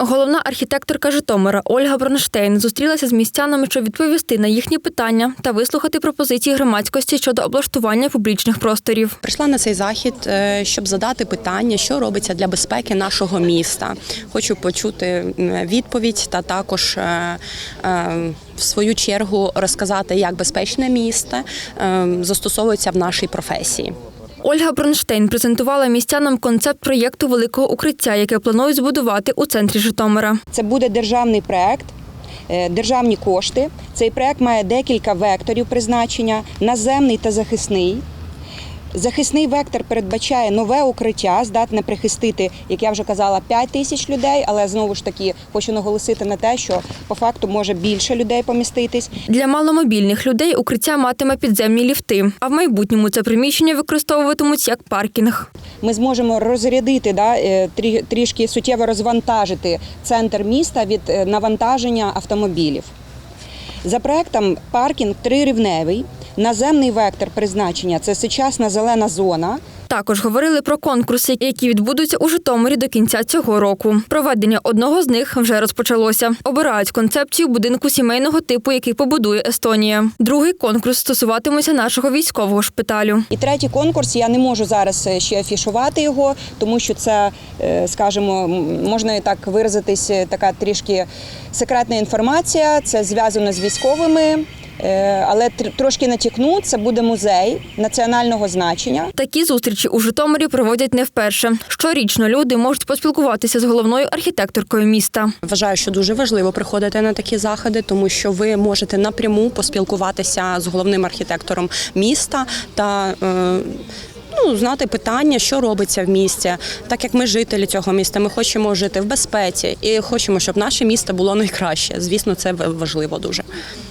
Головна архітекторка Житомира Ольга Бронштейн зустрілася з містянами, щоб відповісти на їхні питання та вислухати пропозиції громадськості щодо облаштування публічних просторів. Прийшла на цей захід, е, щоб задати питання, що робиться для безпеки нашого міста. Хочу почути відповідь та також е, е, в свою чергу розказати, як безпечне місто застосовується в нашій професії. Ольга Бронштейн презентувала містянам концепт проєкту великого укриття, яке планують збудувати у центрі Житомира. Це буде державний проект, е, державні кошти. Цей проект має декілька векторів призначення: наземний та захисний. Захисний вектор передбачає нове укриття, здатне прихистити, як я вже казала, 5 тисяч людей. Але знову ж таки хочу наголосити на те, що по факту може більше людей поміститись. Для маломобільних людей укриття матиме підземні ліфти, а в майбутньому це приміщення використовуватимуть як паркінг. Ми зможемо розрядити да, е, трішки суттєво розвантажити центр міста від е, навантаження автомобілів. За проектом паркінг трирівневий. Наземний вектор призначення це сучасна зелена зона. Також говорили про конкурси, які відбудуться у Житомирі до кінця цього року. Проведення одного з них вже розпочалося. Обирають концепцію будинку сімейного типу, який побудує Естонія. Другий конкурс стосуватиметься нашого військового шпиталю. І третій конкурс я не можу зараз е, ще афішувати його, тому що це, е, скажімо, можна і так виразитись, е, така трішки секретна інформація. Це зв'язано з військовими. Е, Але тр- трошки натякну, це буде музей національного значення. Такі зустрічі у Житомирі проводять не вперше. Щорічно люди можуть поспілкуватися з головною архітекторкою міста. Вважаю, що дуже важливо приходити на такі заходи, тому що ви можете напряму поспілкуватися з головним архітектором міста та. е, Ну, знати питання, що робиться в місті, так як ми жителі цього міста, ми хочемо жити в безпеці і хочемо, щоб наше місто було найкраще. Звісно, це важливо дуже.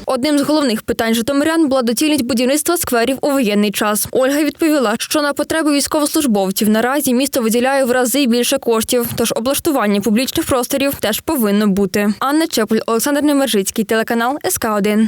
Одним з головних питань житомирян була доцільність будівництва скверів у воєнний час. Ольга відповіла, що на потреби військовослужбовців наразі місто виділяє в рази більше коштів, тож облаштування публічних просторів теж повинно бути. Анна Чепуль, Олександр Немержицький, телеканал СК 1